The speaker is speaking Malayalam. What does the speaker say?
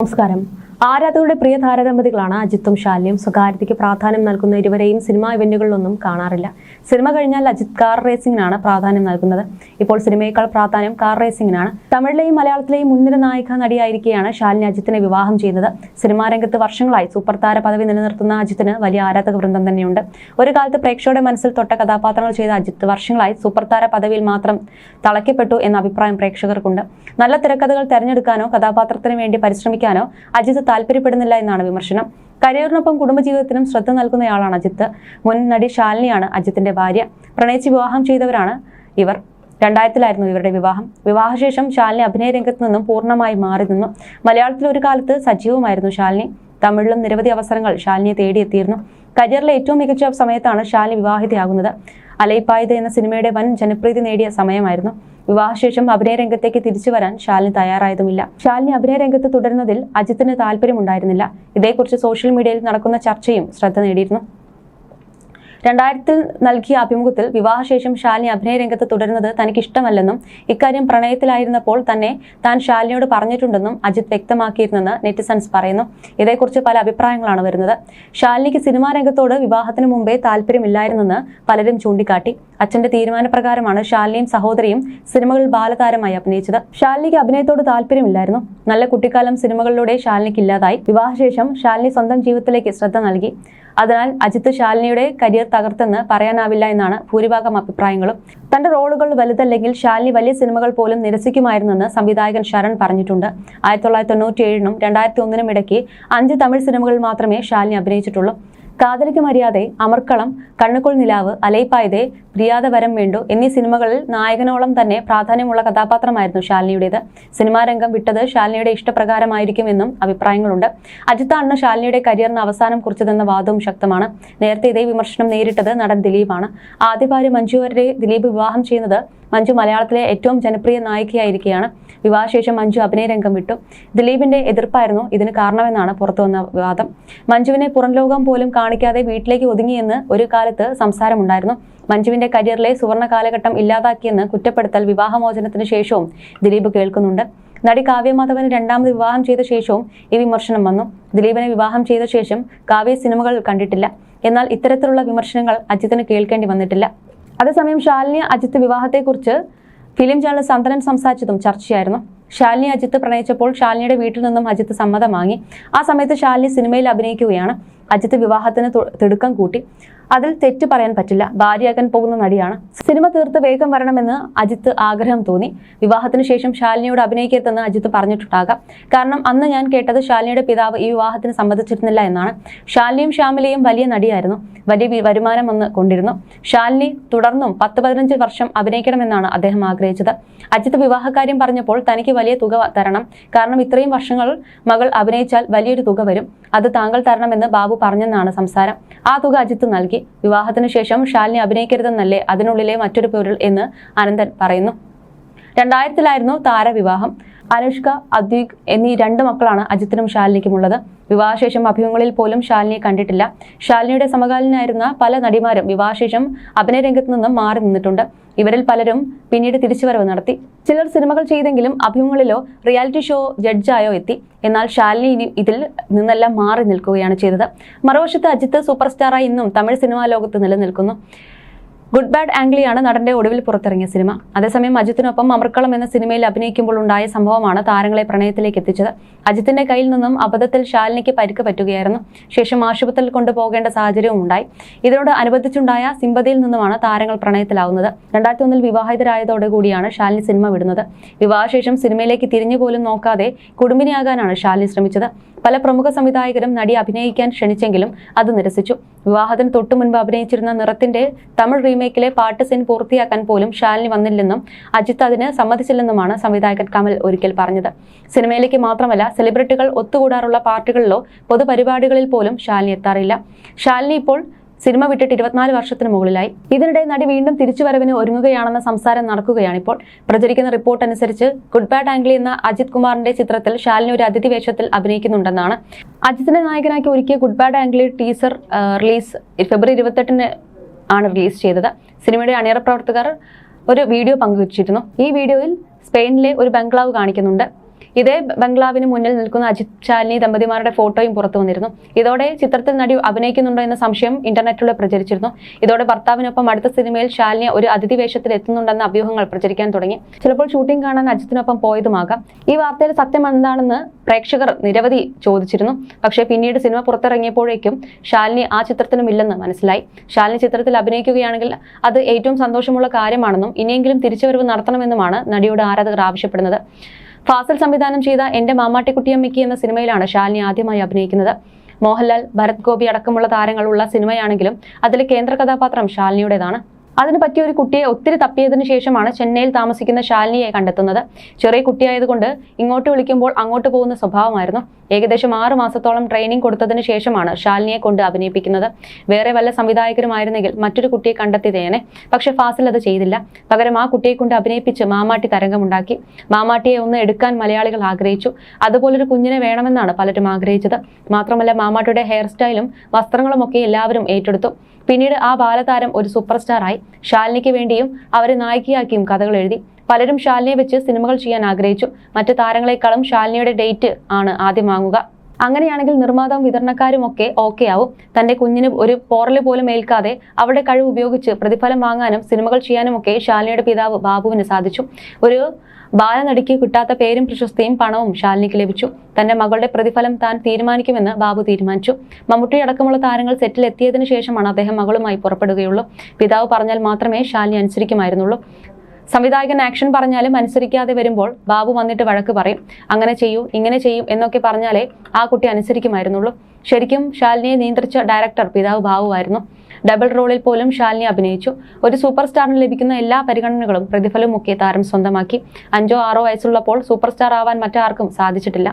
നമസ്കാരം. ആരാധകരുടെ പ്രിയ താരദമ്പതികളാണ് അജിത്തും ശാല്യം. സ്വകാര്യതയ്ക്ക് പ്രാധാന്യം നൽകുന്ന ഇരുവരെയും സിനിമാ ഇവന്റുകളിലൊന്നും കാണാറില്ല. സിനിമ കഴിഞ്ഞാൽ അജിത് കാർ റേസിംഗിനാണ് പ്രാധാന്യം നൽകുന്നത്. ഇപ്പോൾ സിനിമയേക്കാൾ പ്രാധാന്യം കാർ റേസിംഗിനാണ്. തമിഴിലെയും മലയാളത്തിലെയും മുൻനിര നായിക നടിയായിരിക്കെയാണ് ശാലിനി അജിത്തിനെ വിവാഹം ചെയ്യുന്നത് സിനിമാ രംഗത്ത് വർഷങ്ങളായി സൂപ്പർ താര പദവി നിലനിർത്തുന്ന അജിത്തിന് വലിയ ആരാധക വൃന്ദം തന്നെയുണ്ട്. ഒരു കാലത്ത് പ്രേക്ഷകരുടെ മനസ്സിൽ തൊട്ട കഥാപാത്രങ്ങൾ ചെയ്ത അജിത്ത് വർഷങ്ങളായി സൂപ്പർ താര പദവിയിൽ മാത്രം തളയ്ക്കപ്പെട്ടു എന്ന അഭിപ്രായം പ്രേക്ഷകർക്കുണ്ട്. നല്ല തിരക്കഥകൾ തെരഞ്ഞെടുക്കാനോ കഥാപാത്രത്തിന് വേണ്ടി പരിശ്രമിക്കാനോ അജിത്ത് താല്പര്യപ്പെടുന്നില്ല എന്നാണ് വിമർശനം. കരിയറിനൊപ്പം കുടുംബജീവിതത്തിനും ശ്രദ്ധ നൽകുന്നയാളാണ് അജിത്ത്. മുൻ നടി ശാലിനിയാണ് അജിത്തിന്റെ ഭാര്യ. പ്രണയിച്ച് വിവാഹം ചെയ്തവരാണ് ഇവർ. രണ്ടായിരത്തിലായിരുന്നു ഇവരുടെ വിവാഹം. വിവാഹശേഷം ശാലിനി അഭിനയ രംഗത്ത് നിന്നും പൂർണമായി മാറി നിന്നു. മലയാളത്തിൽ ഒരു കാലത്ത് സജീവമായിരുന്നു ശാലിനി. തമിഴിലും നിരവധി അവസരങ്ങൾ ശാലിനിയെ തേടിയെത്തിയിരുന്നു. കരിയറിലെ ഏറ്റവും മികച്ച സമയത്താണ് ശാലിനി വിവാഹിതയാകുന്നത്. അലൈപ്പായത് എന്ന സിനിമയുടെ വൻ ജനപ്രീതി നേടിയ സമയമായിരുന്നു. വിവാഹശേഷം അഭിനയ രംഗത്തേക്ക് തിരിച്ചു വരാൻ ശാലിനി തയ്യാറായതുമില്ല. ശാലിനി അഭിനയ രംഗത്ത് തുടരുന്നതിൽ അജിത്തിന് താല്പര്യമുണ്ടായിരുന്നില്ല. ഇതേക്കുറിച്ച് സോഷ്യൽ മീഡിയയിൽ നടക്കുന്ന ചർച്ചയും ശ്രദ്ധ നേടിയിരുന്നു. രണ്ടായിരത്തിൽ നൽകിയ അഭിമുഖത്തിൽ വിവാഹശേഷം ശാലിനി അഭിനയ രംഗത്ത് തുടരുന്നത് തനിക്ക് ഇഷ്ടമല്ലെന്നും ഇക്കാര്യം പ്രണയത്തിലായിരുന്നപ്പോൾ തന്നെ താൻ ശാലിനിയോട് പറഞ്ഞിട്ടുണ്ടെന്നും അജിത് വ്യക്തമാക്കിയിരുന്നെന്ന് നെറ്റിസൺസ് പറയുന്നു. ഇതേക്കുറിച്ച് പല അഭിപ്രായങ്ങളാണ് വരുന്നത്. ശാലിനിക്ക് സിനിമാ രംഗത്തോട് വിവാഹത്തിന് മുമ്പേ താല്പര്യമില്ലായിരുന്നെന്ന് പലരും ചൂണ്ടിക്കാട്ടി. അച്ഛന്റെ തീരുമാനപ്രകാരമാണ് ശാലിനിയും സഹോദരിയും സിനിമകളിൽ ബാലതാരമായി അഭിനയിച്ചത്. ശാലിനിക്ക് അഭിനയത്തോട് താല്പര്യമില്ലായിരുന്നു. നല്ല കുട്ടിക്കാലം സിനിമകളിലൂടെ ശാലിനിക്ക് ഇല്ലാതായി വിവാഹശേഷം ശാലിനി സ്വന്തം ജീവിതത്തിലേക്ക് ശ്രദ്ധ നൽകി. അതിനാൽ അജിത്ത് ശാലിനിയുടെ കരിയർ തകർത്തെന്ന് പറയാനാവില്ല എന്നാണ് ഭൂരിഭാഗം അഭിപ്രായങ്ങളും. തന്റെ റോളുകൾ വലുതല്ലെങ്കിൽ ശാലിനി വലിയ സിനിമകൾ പോലും നിരസിക്കുമായിരുന്നെന്ന് സംവിധായകൻ ശരൺ പറഞ്ഞിട്ടുണ്ട്. ആയിരത്തി തൊള്ളായിരത്തി തൊണ്ണൂറ്റി ഏഴിനും രണ്ടായിരത്തി ഒന്നിനും ഇടയ്ക്ക് അഞ്ച് തമിഴ് സിനിമകളിൽ മാത്രമേ ശാലിനി അഭിനയിച്ചിട്ടുള്ളൂ. കാതലിക്ക് മര്യാദെ അമർക്കളം കണ്ണുക്കുൾ നിലാവ് അലൈപ്പായതേ പ്രിയാതവരം വേണ്ടു എന്നീ സിനിമകളിൽ നായകനോളം തന്നെ പ്രാധാന്യമുള്ള കഥാപാത്രമായിരുന്നു ശാലിനിയുടേത്. സിനിമാ രംഗം വിട്ടത് ശാലിനിയുടെ ഇഷ്ടപ്രകാരമായിരിക്കുമെന്നും അഭിപ്രായങ്ങളുണ്ട്. അജിത്താണ് ശാലിനിയുടെ കരിയറിന് അവസാനം കുറിച്ചതെന്ന വാദവും ശക്തമാണ്. നേരത്തെ ഇതേ വിമർശനം നേരിട്ടത് നടൻ ദിലീപാണ്. ആദ്യ ഭാര്യ മഞ്ജു വരെ ദിലീപ് വിവാഹം ചെയ്യുന്നത് മഞ്ജു മലയാളത്തിലെ ഏറ്റവും ജനപ്രിയ നായികയായിരിക്കുകയാണ് വിവാഹശേഷം മഞ്ജു അഭിനയരംഗം വിട്ടു. ദിലീപിന്റെ എതിർപ്പായിരുന്നു ഇതിന് കാരണമെന്നാണ് പുറത്തു വന്ന വിവാദം മഞ്ജുവിനെ പുറം ലോകം പോലും കാണിക്കാതെ വീട്ടിലേക്ക് ഒതുങ്ങിയെന്ന് ഒരു കാലത്ത് സംസാരമുണ്ടായിരുന്നു. മഞ്ജുവിന്റെ കരിയറിലെ സുവർണ കാലഘട്ടം ഇല്ലാതാക്കിയെന്ന് കുറ്റപ്പെടുത്തൽ വിവാഹമോചനത്തിന് ശേഷവും ദിലീപ് കേൾക്കുന്നുണ്ട്. നടി കാവ്യമാധവന് രണ്ടാമത് വിവാഹം ചെയ്ത ശേഷവും ഈ വിമർശനം വന്നു. ദിലീപിനെ വിവാഹം ചെയ്ത ശേഷം കാവ്യ സിനിമകൾ കണ്ടിട്ടില്ല. എന്നാൽ ഇത്തരത്തിലുള്ള വിമർശനങ്ങൾ അജിത്തിന് കേൾക്കേണ്ടി വന്നിട്ടില്ല. അതേസമയം ശാലിനി അജിത്ത് വിവാഹത്തെക്കുറിച്ച് ഫിലിം ചാനൽ സന്തനൻ സംസാരിച്ചതും ചർച്ചയായിരുന്നു. ശാലിനി അജിത്ത് പ്രണയിച്ചപ്പോൾ ശാലിനിയുടെ വീട്ടിൽ നിന്നും അജിത്ത് സമ്മതം വാങ്ങി. ആ സമയത്ത് ശാലിനി സിനിമയിൽ അഭിനയിക്കുകയാണ്. അജിത്ത് വിവാഹത്തിന് തിടുക്കം കൂട്ടി. അതിൽ തെറ്റ് പറയാൻ പറ്റില്ല. ഭാര്യയാകാൻ പോകുന്ന നടിയാണ്. സിനിമ തീർത്ത് വേഗം വരണമെന്ന് അജിത്ത് ആഗ്രഹം തോന്നി. വിവാഹത്തിന് ശേഷം ശാലിനിയോട് അഭിനയിക്കരുതെന്ന് അജിത്ത് പറഞ്ഞിട്ടുണ്ടാകാം. കാരണം അന്ന് ഞാൻ കേട്ടത് ശാലിനിയുടെ പിതാവ് ഈ വിവാഹത്തിന് സമ്മതിച്ചിരുന്നില്ല എന്നാണ്. ശാലിനിയും ശ്യാമിലയും വലിയ നടിയായിരുന്നു. വലിയ വരുമാനം വന്ന് കൊണ്ടിരുന്നു. ശാലിനി തുടർന്നും പത്ത് പതിനഞ്ച് വർഷം അഭിനയിക്കണമെന്നാണ് അദ്ദേഹം ആഗ്രഹിച്ചത്. അജിത്ത് വിവാഹകാര്യം പറഞ്ഞപ്പോൾ തനിക്ക് വലിയ തുക തരണം. കാരണം ഇത്രയും വർഷങ്ങൾ മകൾ അഭിനയിച്ചാൽ വലിയൊരു തുക വരും. അത് താങ്കൾ തരണമെന്ന് ബാബു പറഞ്ഞെന്നാണ് സംസാരം. ആ തുക അജിത്ത് നൽകി. വിവാഹത്തിന് ശേഷം ശാലിനി അഭിനയിക്കരുതെന്നല്ലേ അതിനുള്ളിലെ മറ്റൊരു പൊരുൾ എന്ന് അനന്തൻ പറയുന്നു. രണ്ടായിരത്തിലായിരുന്നു താരവിവാഹം അനുഷ്ക അദ്വിക് എന്നീ രണ്ട് മക്കളാണ് അജിത്തിനും ശാലിനിക്കുമുള്ളത് വിവാഹശേഷം അഭിമുഖങ്ങളിൽ പോലും ശാലിനിയെ കണ്ടിട്ടില്ല. ശാലിനിയുടെ സമകാലീനായിരുന്ന പല നടിമാരും വിവാഹശേഷം അഭിനയ രംഗത്ത് നിന്നും മാറി നിന്നിട്ടുണ്ട്. ഇവരിൽ പലരും പിന്നീട് തിരിച്ചുവരവ് നടത്തി. ചിലർ സിനിമകൾ ചെയ്തെങ്കിലും അഭിമുഖങ്ങളിലോ റിയാലിറ്റി ഷോ ജഡ്ജായോ എത്തി. എന്നാൽ ശാലിനി ഇനി ഇതിൽ നിന്നെല്ലാം മാറി നിൽക്കുകയാണ് ചെയ്തത്. മറുവശത്ത് അജിത്ത് സൂപ്പർ സ്റ്റാറായി ഇന്നും തമിഴ് സിനിമാ ലോകത്ത് നിലനിൽക്കുന്നു. ഗുഡ് ബാഡ് ആംഗ്ലിയാണ് നടന്റെ ഒടുവിൽ പുറത്തിറങ്ങിയ സിനിമ. അതേസമയം അജിത്തിനൊപ്പം അമർക്കളം എന്ന സിനിമയിൽ അഭിനയിക്കുമ്പോൾ ഉണ്ടായ സംഭവമാണ് താരങ്ങളെ പ്രണയത്തിലേക്ക് എത്തിച്ചത്. അജിത്തിന്റെ കയ്യിൽ നിന്നും അബദ്ധത്തിൽ ശാലിനിക്ക് പരിക്ക് പറ്റുകയായിരുന്നു. ശേഷം ആശുപത്രിയിൽ കൊണ്ടുപോകേണ്ട സാഹചര്യവും ഉണ്ടായി. ഇതിനോട് അനുബന്ധിച്ചുണ്ടായ സിമ്പതിയിൽ നിന്നുമാണ് താരങ്ങൾ പ്രണയത്തിലാവുന്നത്. രണ്ടായിരത്തി ഒന്നിൽ വിവാഹിതരായതോടെ കൂടിയാണ് ശാലിനി സിനിമ വിടുന്നത്. വിവാഹശേഷം സിനിമയിലേക്ക് തിരിഞ്ഞു പോലും നോക്കാതെ കുടുംബിനിയാകാനാണ് ശാലിനി ശ്രമിച്ചത്. പല പ്രമുഖ സംവിധായകരും നടി അഭിനയിക്കാൻ ക്ഷണിച്ചെങ്കിലും അത് നിരസിച്ചു. വിവാഹത്തിന് തൊട്ടു മുൻപ് അഭിനയിച്ചിരുന്ന നിറത്തിന്റെ തമിഴ് റീമേക്കിലെ പാട്ട് സീൻ പൂർത്തിയാക്കാൻ പോലും ശാലിനി വന്നില്ലെന്നും അജിത്ത് അതിന് സമ്മതിച്ചില്ലെന്നുമാണ് സംവിധായകൻ കമൽ ഒരിക്കൽ പറഞ്ഞത്. സിനിമയിലേക്ക് മാത്രമല്ല സെലിബ്രിറ്റികൾ ഒത്തുകൂടാറുള്ള പാർട്ടികളിലോ പൊതുപരിപാടികളിൽ പോലും ശാലിനി എത്താറില്ല. ശാലിനി ഇപ്പോൾ സിനിമ വിട്ടിട്ട് ഇരുപത്തിനാല് വർഷത്തിന് മുകളിലായി. ഇതിനിടെ നടി വീണ്ടും തിരിച്ചുവരവിന് ഒരുങ്ങുകയാണെന്ന സംസാരം നടക്കുകയാണിപ്പോൾ. പ്രചരിക്കുന്ന റിപ്പോർട്ട് അനുസരിച്ച് ഗുഡ് ബാഡ് ആംഗ്ലി എന്ന അജിത് കുമാറിന്റെ ചിത്രത്തിൽ ശാലിനി ഒരു അതിഥി വേഷത്തിൽ അഭിനയിക്കുന്നുണ്ടെന്നാണ്. അജിത്തിനെ നായകനാക്കി ഒരുക്കിയ good bad ugly teaser release February ഇരുപത്തെട്ടിന് ആണ് റിലീസ് ചെയ്തത്. സിനിമയുടെ അണിയറ പ്രവർത്തകർ ഒരു വീഡിയോ പങ്കുവച്ചിരുന്നു. ഈ വീഡിയോയിൽ സ്പെയിനിലെ ഒരു ബംഗ്ലാവ് കാണിക്കുന്നുണ്ട്. ഇതേ ബംഗ്ലാവിന് മുന്നിൽ നിൽക്കുന്ന അജിത് ശാലിനി ദമ്പതിമാരുടെ ഫോട്ടോയും പുറത്തു വന്നിരുന്നു. ഇതോടെ ചിത്രത്തിൽ നടി അഭിനയിക്കുന്നുണ്ടോ എന്ന സംശയം ഇന്റർനെറ്റിലൂടെ പ്രചരിച്ചിരുന്നു. ഇതോടെ ഭർത്താവിനൊപ്പം അടുത്ത സിനിമയിൽ ശാലിനി ഒരു അതിഥി വേഷത്തിൽ എത്തുന്നുണ്ടെന്ന അഭ്യൂഹങ്ങൾ പ്രചരിക്കാൻ തുടങ്ങി. ചിലപ്പോൾ ഷൂട്ടിംഗ് കാണാൻ അജിത്തിനൊപ്പം പോയതുമാകാം. ഈ വാർത്തയിൽ സത്യം എന്താണെന്ന് പ്രേക്ഷകർ നിരവധി ചോദിച്ചിരുന്നു. പക്ഷേ പിന്നീട് സിനിമ പുറത്തിറങ്ങിയപ്പോഴേക്കും ശാലിനി ആ ചിത്രത്തിനും ഇല്ലെന്ന് മനസ്സിലായി. ശാലിനി ചിത്രത്തിൽ അഭിനയിക്കുകയാണെങ്കിൽ അത് ഏറ്റവും സന്തോഷമുള്ള കാര്യമാണെന്നും ഇനിയെങ്കിലും തിരിച്ചുവരവ് നടത്തണമെന്നുമാണ് നടിയുടെ ആരാധകർ ആവശ്യപ്പെടുന്നത്. ഫാസിൽ സംവിധാനം ചെയ്ത എന്റെ മാമാട്ടിക്കുട്ടിയമ്മയ്ക്ക് എന്ന സിനിമയിലാണ് ശാലിനി ആദ്യമായി അഭിനയിക്കുന്നത്. മോഹൻലാൽ ഭരത് ഗോപി അടക്കമുള്ള താരങ്ങളുള്ള സിനിമയാണെങ്കിലും അതിലെ കേന്ദ്ര കഥാപാത്രം ശാലിനിയുടേതാണ്. അതിന് പറ്റിയ ഒരു കുട്ടിയെ ഒത്തിരി തപ്പിയതിനു ശേഷമാണ് ചെന്നൈയിൽ താമസിക്കുന്ന ശാലിനിയെ കണ്ടെത്തുന്നത്. ചെറിയ കുട്ടിയായതുകൊണ്ട് ഇങ്ങോട്ട് വിളിക്കുമ്പോൾ അങ്ങോട്ട് പോകുന്ന സ്വഭാവമായിരുന്നു. ഏകദേശം ആറ് മാസത്തോളം ട്രെയിനിങ് കൊടുത്തതിന് ശേഷമാണ് ശാലിനിയെ കൊണ്ട് അഭിനയിപ്പിക്കുന്നത്. വേറെ വല്ല സംവിധായകരുമായിരുന്നെങ്കിൽ മറ്റൊരു കുട്ടിയെ കണ്ടെത്തിയതേനെ പക്ഷെ ഫാസിൽ അത് ചെയ്തില്ല. പകരം ആ കുട്ടിയെ കൊണ്ട് അഭിനയിപ്പിച്ച് മാമാട്ടി തരംഗമുണ്ടാക്കി. മാമാട്ടിയെ ഒന്ന് എടുക്കാൻ മലയാളികൾ ആഗ്രഹിച്ചു. അതുപോലൊരു കുഞ്ഞിനെ വേണമെന്നാണ് പലരും ആഗ്രഹിച്ചത്. മാത്രമല്ല മാമാട്ടിയുടെ ഹെയർ സ്റ്റൈലും വസ്ത്രങ്ങളും ഒക്കെ എല്ലാവരും ഏറ്റെടുത്തു. പിന്നീട് ആ ബാലതാരം ഒരു സൂപ്പർ സ്റ്റാറായി ശാലിനിക്ക് വേണ്ടിയും അവരെ നായികയാക്കിയും കഥകൾ എഴുതി. പലരും ശാലിനിയെ വെച്ച് സിനിമകൾ ചെയ്യാൻ ആഗ്രഹിച്ചു. മറ്റു താരങ്ങളെക്കാളും ശാലിനിയുടെ ഡേറ്റ് ആണ് ആദ്യം വാങ്ങുക. അങ്ങനെയാണെങ്കിൽ നിർമ്മാതാവും വിതരണക്കാരും ഒക്കെ ഓക്കെ ആവും. തന്റെ കുഞ്ഞിന് ഒരു പോറൽ പോലും ഏൽക്കാതെ അവരുടെ കഴിവ് ഉപയോഗിച്ച് പ്രതിഫലം വാങ്ങാനും സിനിമകൾ ചെയ്യാനും ഒക്കെ ശാലിനിയുടെ പിതാവ് ബാബുവിന് സാധിച്ചു. ഒരു ബാലനടിക്ക് കിട്ടാത്ത പേരും പ്രശസ്തിയും പണവും ശാലിനിക്ക് ലഭിച്ചു. തന്റെ മകളുടെ പ്രതിഫലം താൻ തീരുമാനിക്കുമെന്ന് ബാബു തീരുമാനിച്ചു. മമ്മൂട്ടി അടക്കമുള്ള താരങ്ങൾ സെറ്റിൽ എത്തിയതിനു ശേഷമാണ് അദ്ദേഹം മകളുമായി പുറപ്പെടുകയുള്ളൂ. പിതാവ് പറഞ്ഞാൽ മാത്രമേ ശാലിനി അനുസരിക്കുമായിരുന്നുള്ളൂ. സംവിധായകൻ ആക്ഷൻ പറഞ്ഞാലും അനുസരിക്കാതെ വരുമ്പോൾ ബാബു വന്നിട്ട് വഴക്ക് പറയും. അങ്ങനെ ചെയ്യൂ ഇങ്ങനെ ചെയ്യും എന്നൊക്കെ പറഞ്ഞാലേ ആ കുട്ടി അനുസരിക്കുമായിരുന്നുള്ളൂ. ശരിക്കും ശാലിനിയെ നിയന്ത്രിച്ച ഡയറക്ടർ പിതാവ് ബാബുവായിരുന്നു. ഡബിൾ റോളിൽ പോലും ശാലിനി അഭിനയിച്ചു. ഒരു സൂപ്പർ സ്റ്റാറിന് ലഭിക്കുന്ന എല്ലാ പരിഗണനകളും പ്രതിഫലവും ഒക്കെ താരം സ്വന്തമാക്കി. അഞ്ചോ ആറോ വയസ്സുള്ളപ്പോൾ സൂപ്പർ സ്റ്റാർ ആവാൻ മറ്റാർക്കും സാധിച്ചിട്ടില്ല.